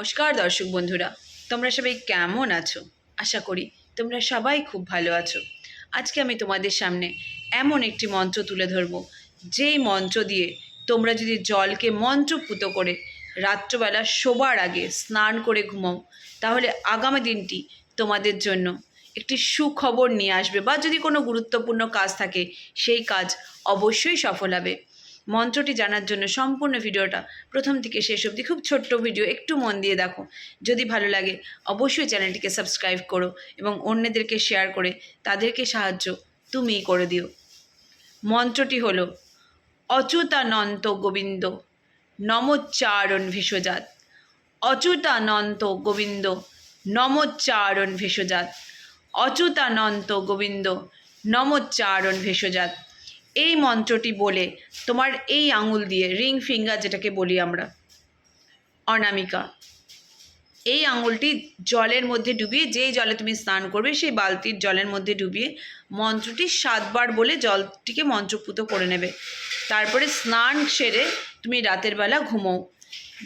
নমস্কার দর্শক বন্ধুরা, তোমরা সবাই কেমন আছো? আশা করি তোমরা সবাই খুব ভালো আছো। আজকে আমি তোমাদের সামনে এমন একটি মন্ত্র তুলে ধরবো, যেই মন্ত্র দিয়ে তোমরা যদি জলকে মন্ত্রপুত করে রাত্রবেলা শোবার আগে স্নান করে ঘুমাও, তাহলে আগামী দিনটি তোমাদের জন্য একটি সুখবর নিয়ে আসবে বা যদি কোনো গুরুত্বপূর্ণ কাজ থাকে, সেই কাজ অবশ্যই সফল হবে। মন্ত্রটি জানার জন্য সম্পূর্ণ ভিডিওটা প্রথম থেকে শেষ অবধি খুব ছোট্ট ভিডিও, একটু মন দিয়ে দেখো। যদি ভালো লাগে, অবশ্যই চ্যানেলটিকে সাবস্ক্রাইব করো এবং অন্যদেরকে শেয়ার করে তাদেরকে সাহায্য তুমিই করে দিও। মন্ত্রটি হলো, অচ্যুতানন্ত গোবিন্দ, নমোচ্চারণ ভেষজাত অচ্যুতানন্ত গোবিন্দ, নমোচ্চারণ ভেষজাত অচ্যুতানন্ত গোবিন্দ, নমোচ্চারণ ভেষজাত এই মন্ত্রটি বলে তোমার এই আঙুল দিয়ে, রিং ফিঙ্গার যেটাকে বলি আমরা, অনামিকা, এই আঙুলটি জলের মধ্যে ডুবিয়ে, যেই জলে তুমি স্নান করবে সেই বালতির জলের মধ্যে ডুবিয়ে মন্ত্রটি সাতবার বলে জলটিকে মন্ত্রপুত করে নেবে। তারপরে স্নান সেরে তুমি রাতের বেলা ঘুমোও।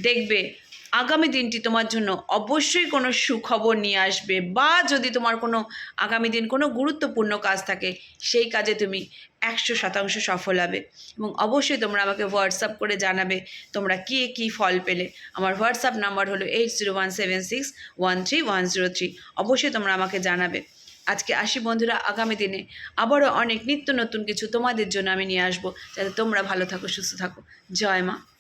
দেখবে আগামী দিনটি তোমার জন্য অবশ্যই কোনো সুখবর নিয়ে আসবে বা যদি তোমার কোনো আগামী দিন কোনো গুরুত্বপূর্ণ কাজ থাকে, সেই কাজে তুমি একশো শতাংশ সফল হবে। এবং অবশ্যই তোমরা আমাকে হোয়াটসঅ্যাপ করে জানাবে তোমরা কে কী ফল পেলে। আমার হোয়াটসঅ্যাপ নাম্বার হলো eight zero one seven six one three one zero three অবশ্যই তোমরা আমাকে জানাবে। আজকে আসি বন্ধুরা, আগামী দিনে আবারও অনেক নিত্য নতুন কিছু তোমাদের জন্য আমি নিয়ে আসব। যাতে তোমরা ভালো থাকো, সুস্থ থাকো। জয় মা।